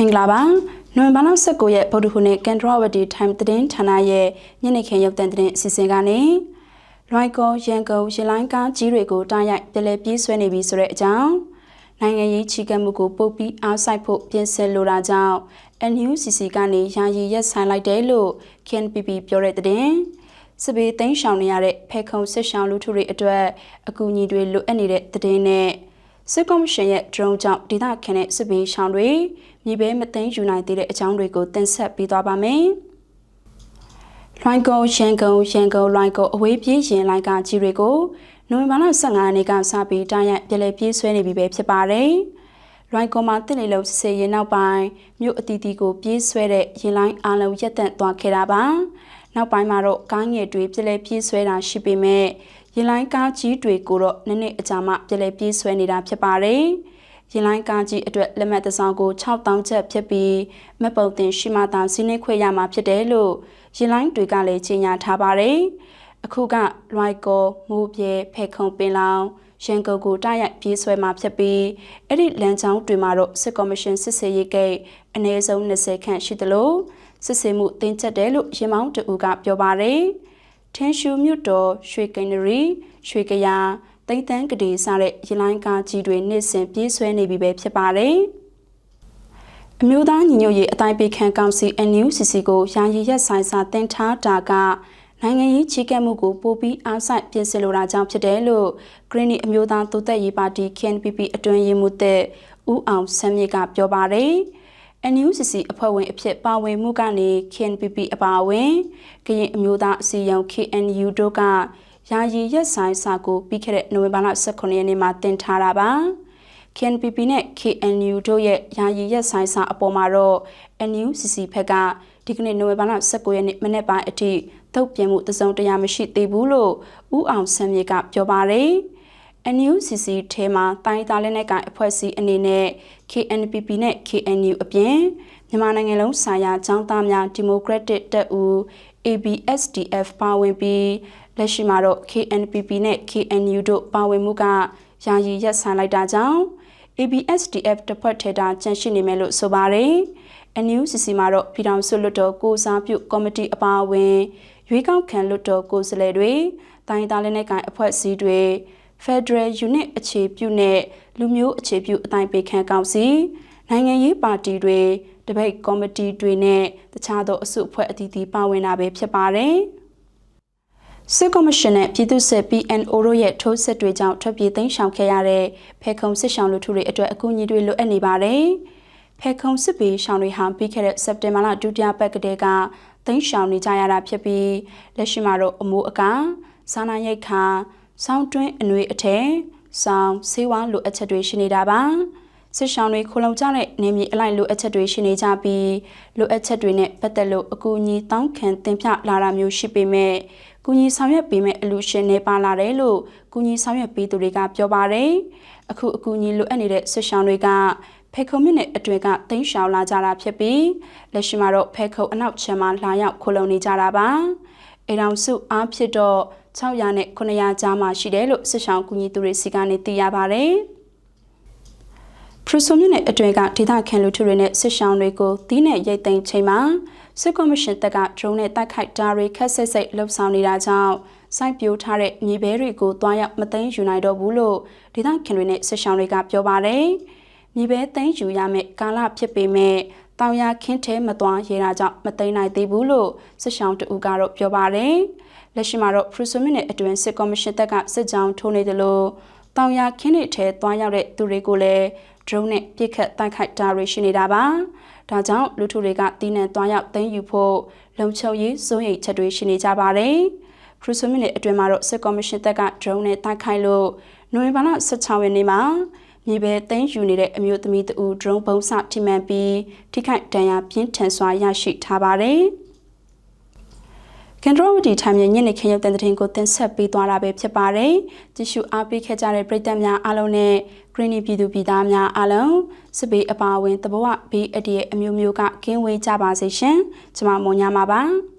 မင်္ဂလာပါနိုဝင်ဘာလ19ရက်ဗုဒ္ဓဟူးနေ့ကန်ဒရဝတီ time သတင်းဌာနရဲ့ညနေခင်းရုပ်သံသတင်းအစီအစဉ်ကနေလွိုင်ကောရန်ကုန်ရလိုင်းကားကြီးတွေကိုတားရိုက်ပြလဲပြေးဆွဲနေပြီဆိုတဲ့အကြောင်းနိုင်ငံရေးချီကပ်မှုကိုပုတ်ပြီးအားစိုက်ဖို့ပြင်ဆင်လိုတာကြောင့် NUCC ကနေယာယီရက်ဆိုင်လိုက်တယ်လို့ KNPP ပြောတဲ့တဲ့စပီသိန်းရှောင်နေရတဲ့ဖဲခုံစစ်ရှောင်လူထုတွေအတွက်အကူအညီတွေလိုအပ်နေတဲ့တဲ့နဲ့ စစ်ကော်မရှင်ရဲ့ drone ကြောင့်ဒေသခံတဲ့စစ်ဘေးရှောင်တွေမြေပဲမသိမ်းယူနိုင်သေးတဲ့အကြောင်းတွေကိုတင်ဆက်ပေးသွားပါမယ်။လွိုင်းကုန်းရန်ကုန်ရန်ကုန်လွိုင်းကုန်းအဝေးပြေးရင်လိုင်းကကြီးတွေကိုနိုဝင်ဘာလ15ရက်နေ့ကစပြီးတားရပြလဲပြေးဆွဲနေပြီပဲဖြစ်ပါတယ်။လွိုင်းကုန်းမှာတစ်လေလုံးစစ်စေးရင်နောက်ပိုင်းမြို့အတီးတီကိုပြေးဆွဲတဲ့ရင်လိုင်းအားလုံးရက်တန့်သွားခဲ့တာပါ။ နောက်ပိုင်းမှာတော့ကားငယ်တွေပြလဲပြေးဆွဲတာရှိပေမဲ့ရင်လိုင်းကားကြီးတွေကိုတော့နည်းနည်းအကြာမှပြလဲပြေးဆွဲနေတာဖြစ်ပါတယ်။ရင်လိုင်းကားကြီးအတွက်လက်မှတ်တစ်စောင်ကို6000ကျပ်ဖြစ်ပြီးမက်ပုံတင်ရှိမှသာစီးနှင်းခွေရမှာဖြစ်တယ်လို့ရင်လိုင်းတွေကလည်းကြေညာထားပါတယ်။အခုကလွိုက်ကောမိုးပြေဖဲခုံပင်လောင်ရန်ကုန်ကိုတိုက်ရိုက်ပြေးဆွဲမှာဖြစ်ပြီးအဲ့ဒီလမ်းကြောင်းတွေမှာတော့စစ်ကော်မရှင်စစ်ဆေးရေးဂိတ်အနည်းဆုံး20ခန့်ရှိသလို စစ်ဆေးမှုတင်းကျပ်တယ်လို့ရင်မောင်းတူကပြောပါတယ်။ထင်းရှူမြွတ်တော်ရွှေကိန်းနရီရွှေကရတိမ့်တန်းကလေးစတဲ့ရလိုင်းကားကြီးတွေနေ့စဉ်ပြေးဆွဲနေပြီပဲဖြစ်ပါတယ်။အမျိုးသားညီညွတ်ရေးအတိုင်းပေးခံကောင်စီ NUCC ကိုယာယီရက်ဆိုင်စာတင်ထားတာကနိုင်ငံရေးချီးကပ်မှုကိုပိုပြီးအားစိုက်ပြင်ဆင်လိုတာကြောင့်ဖြစ်တယ်လို့ Green အမျိုးသားတိုးတက်ရေးပါတီ KNPP အတွင်းရေးမှူးတဲ့ဦးအောင်ဆမ်းမြေကပြောပါတယ်။ NUCC အဖွဲ့ဝင်အဖြစ်ပါဝင်မှုကနေ KNPP အပါအဝင်ကရင်အမျိုးသားအစည်းအရုံး KNU တို့ကယာယီရက်ဆိုင်စာကိုပြီးခဲ့တဲ့နိုဝင်ဘာလ18ရက်နေ့မှာတင်ထားတာပါ KNPP နဲ့ KNU တို့ရဲ့ယာယီရက်ဆိုင်စာအပေါ်မှာတော့ NUCC ဘက်ကဒီကနေ့နိုဝင်ဘာလ19ရက်နေ့မနေ့ပိုင်းအထိတုတ်ပြန်မှုတစုံတရာမရှိသေးဘူးလို့ဦးအောင်ဆန်းမြေကပြောပါတယ်။ NUCC ထဲမှာတိုင်းသားလက်နက်ကိုင်အဖွဲ့အစည်းအနေနဲ့ KNPP နဲ့ KNU အပြင်မြန်မာနိုင်ငံလုံးဆိုင်ရာចောင်းသားများဒီမိုကရက်တစ်တပ်ဦး ABSDF ပါဝင်ပြီးလက်ရှိမှာတော့ KNPP နဲ့ KNU တို့ပါဝင်မှုကယာယီရပ်ဆိုင်းလိုက်တာကြောင့် ABSDF တပ်ဖွဲ့ထဲတာကျန်ရှိနေမယ်လို့ဆိုပါတယ်။ NUCC မှာတော့ပြည်ထောင်စုလွှတ်တော်ကိုစားပြုကော်မတီအပါအဝင်ရွေးကောက်ခံလွှတ်တော်ကိုယ်စားလှယ်တွေတိုင်းသားလက်နက်ကိုင်အဖွဲ့အစည်းတွေ Federal Unit အခြေပြုနဲ့လူမျိုးအခြေပြုအတိုင်းပေခံကောင်စီနိုင်ငံရေးပါတီတွေတပိတ်ကော်မတီတွေနဲ့တခြားသောအစုအဖွဲ့အသီးသီးပါဝင်တာပဲဖြစ်ပါတယ်။စစ်ကော်မရှင်နဲ့ပြည်သူ့စစ် PNO တို့ရဲ့ထိုးစစ်တွေကြောင့်ထွက်ပြေးသိမ်းရှောင်ခဲ့ရတဲ့ဖဲခုံစစ်ရှောင်လူထုတွေအတွက်အကူအညီတွေလိုအပ်နေပါတယ်။ဖဲခုံစစ်ပေးရှောင်တွေဟာပြီးခဲ့တဲ့စက်တင်ဘာလဒုတိယပတ်ကတည်းကသိမ်းရှောင်နေကြရတာဖြစ်ပြီးလက်ရှိမှာတော့အမိုးအကာစားနာရိတ်ခါ စောင်းတွင်းအနှွေအထည်စောင်းဆေးဝါးလိုအပ်ချက်တွေရှိနေတာပါစစ်ရှောင်းတွေခိုလုံကြတဲ့နေမြေအလိုက်လိုအပ်ချက်တွေရှိနေကြပြီးလိုအပ်ချက်တွေနဲ့ပတ်သက်လို့အကူအညီတောင်းခံတင်ပြလာတာမျိုးရှိပေမဲ့ကူညီဆောင်ရွက်ပေးမဲ့အလူရှင်တွေပါလာတယ်လို့ကူညီဆောင်ရွက်ပေးသူတွေကပြောပါတယ်အခုအကူအညီလိုအပ်နေတဲ့စစ်ရှောင်းတွေကဖေခုံမြင့်နဲ့အတွင်ကတင်းရှောင်လာကြတာဖြစ်ပြီးလက်ရှိမှာတော့ဖေခုံအနောက်ချမ်းမှာလာရောက်ခိုလုံနေကြတာပါအိမ်တော်စုအားဖြစ်တော့ 600နဲ့900ကြားမှာရှိတယ်လို့စစ်ဆောင်ကူညီသူတွေစီကနေသိရပါဗျ။ဖရူဆိုမြို့နယ်အတွင်းကဒေသခံလူထုတွေနဲ့စစ်ဆောင်တွေကိုတီးနဲ့ရိတ်သိမ်းချိန်မှာစစ်ကော်မရှင်တပ်က drone နဲ့တိုက်ခိုက်တာတွေခက်ဆက်ဆက်လှုပ်ဆောင်နေတာကြောင့်စိုက်ပျိုးထားတဲ့မြေပဲတွေကိုတွားရောက်မသိမ်းယူနိုင်တော့ဘူးလို့ဒေသခံတွေနဲ့စစ်ဆောင်တွေကပြောပါတယ်။မြေပဲသိမ်းယူရမယ့်ကာလဖြစ်ပေမဲ့တောင်ရခင်းထဲမသွားရတာကြောင့်မသိမ်းနိုင်သေးဘူးလို့စစ်ဆောင်တူကတော့ပြောပါတယ်။ လက်ရှိမှာတော့ဖရူဆိုမီနယ်အတွင်းစစ်ကော်မရှင်တပ်ကစစ်ကြောင်းထိုးနေတယ်လို့တောင်ရခင်းတွေထဲသွားရောက်တဲ့သူတွေကိုလည်း drone နဲ့ပြစ်ခတ်တိုက်ခိုက်တာတွေရှိနေတာပါ။ဒါကြောင့်လူထုတွေကတီးနှံသွားရောက်သိမ်းယူဖို့လုံခြုံရေးစိုးရိမ်ချက်တွေရှိနေကြပါတယ်။ဖရူဆိုမီနယ်အတွင်းမှာတော့စစ်ကော်မရှင်တပ်က drone နဲ့တိုက်ခိုက်လို့နိုဝင်ဘာလ16ရက်နေ့မှာမြေပဲသိမ်းယူနေတဲ့အမျိုးသမီးတဦး drone ပုံစထိမှန်ပြီးထိခိုက်ဒဏ်ရာပြင်းထန်စွာရရှိထားပါတယ်။ ကန်ဒရိုဝတီထိုင်မြညနေခင်းရုပ်သံသတင်းကိုတင်ဆက်ပေးသွားတာပဲဖြစ်ပါတယ်။ကြည့်ရှုအားပေးခဲ့ကြတဲ့ပရိသတ်များအားလုံးနဲ့ Green ပြည်သူပြည်သားများအားလုံးစစ်ဘေးအပါအဝင်တဘဝဘေးအတ္တရဲ့အမျိုးမျိုးကကင်းဝေးကြပါစေရှင်။ကျွန်မမွန်ညမှာပါ။